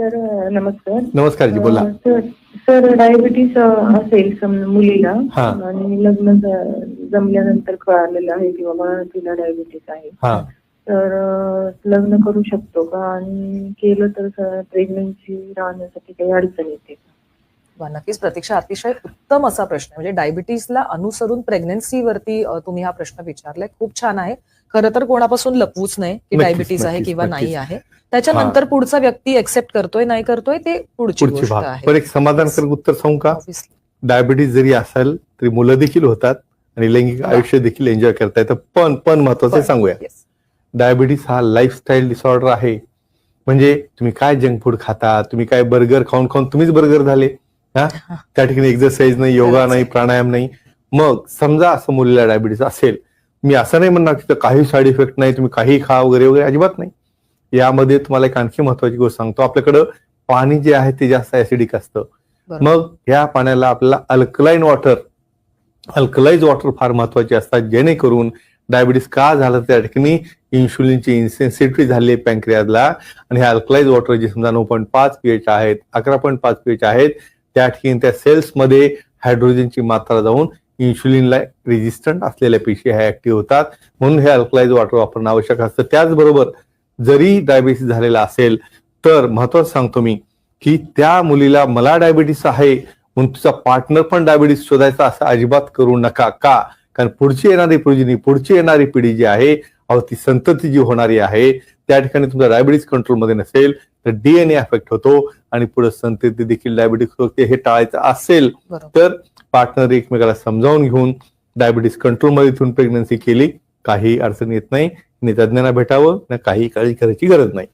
Sir नमस्कार. नमस्कार जी बोला. सर सर डायबिटीस असेल समजा मुलीला. हा. आणि लग्न ज- जमल्यानंतर कळालेलं आहे की बाबा तिला डायबिटीस आहे. हा. तर अं, लग्न करू शकतो का? आणि केलं तर प्रेग्नन्सी राहण्यासाठी काही अडचण येते? वा, नक्कीच प्रतीक्षा अतिशय उत्तम असा प्रश्न. म्हणजे डायबिटीसला अनुसरून प्रेग्नन्सीवरती तुम्ही हा प्रश्न विचारलाय. खूप छान आहे. खरं तर कोणापासून लपवूच नाही की डायबिटीस आहे किंवा. नाही आहे. त्याच्यानंतर पुढचा व्यक्ती एक्सेप्ट करतोय नाही करतोय ते पुढची गोष्ट आहे. एक समाधानकारक उत्तर सांगू का. डायबिटीज जरी असेल तरी मुलं देखील होतात आणि लैंगिक. आयुष्य देखील एन्जॉय करता येतं पण पण महत्वाचं सांगूया. yes. डायबिटीस हा लाईफस्टाईल डिसऑर्डर आहे. म्हणजे तुम्ही काय जंक फूड खाता तुम्ही काय बर्गर खाऊन खाऊन तुम्हीच बर्गर झाले. हा? त्या ठिकाणी एक्सरसाइज नाही योगा नाही. प्राणायाम नाही. मग समजा असं मुलीला डायबिटीस असेल मी असं नाही म्हणणार की काही साईड इफेक्ट नाही तुम्ही काही खा वगैरे वगैरे अजिबात नाही. यामध्ये तुम्हाला एक आणखी महत्वाची गोष्ट सांगतो. आपल्याकडं पाणी जे आहे ते जास्त ऍसिडिक असतं. मग ह्या पाण्याला आपल्याला अल्कलाईन वॉटर अल्कलाइज वॉटर फार महत्त्वाचे असतात. जेणेकरून डायबिटीस का झालं त्या ठिकाणी इन्शुलिनची इन्सेन्सिटिव्हिटी झाली आहे पॅन्क्रियाजला आणि हे अल्कलाइज वॉटर जे समजा नऊ पॉईंट पाच पीएच आहेत अकरा पॉईंट पाच पीएच आहेत त्या ठिकाणी त्या सेल्समध्ये हायड्रोजनची मात्रा जाऊन इन्शुलिनला रेजिस्टंट असलेल्या पेशी ह्या ऍक्टिव्ह होतात. म्हणून हे अल्कलाइज वॉटर वापरणं आवश्यक असतं. त्याचबरोबर जरी डायबिटीस झालेला असेल तर महत्वाचं सांगतो मी की त्या मुलीला मला डायबिटीस आहे म्हणून तुझा पार्टनर पण डायबिटीस शोधायचा असं अजिबात करू नका. का? कारण पुढची येणारी प्रोजिनी पुढची येणारी पिढी जी आहे अहो ती संतती जी होणारी आहे. त्या ठिकाणी तुमचा डायबिटीस कंट्रोलमध्ये नसेल तर डीएनए अफेक्ट होतो आणि पुढे संतती देखील डायबिटीस होते हे टाळायचं असेल तर पार्टनर एकमेकाला समजावून घेऊन डायबिटीस कंट्रोलमध्ये ठेवून प्रेग्नन्सी केली काही अडचण येत नाही तज्ज्ञांना भेटावं ना काही काळजी करायची गरज नाही.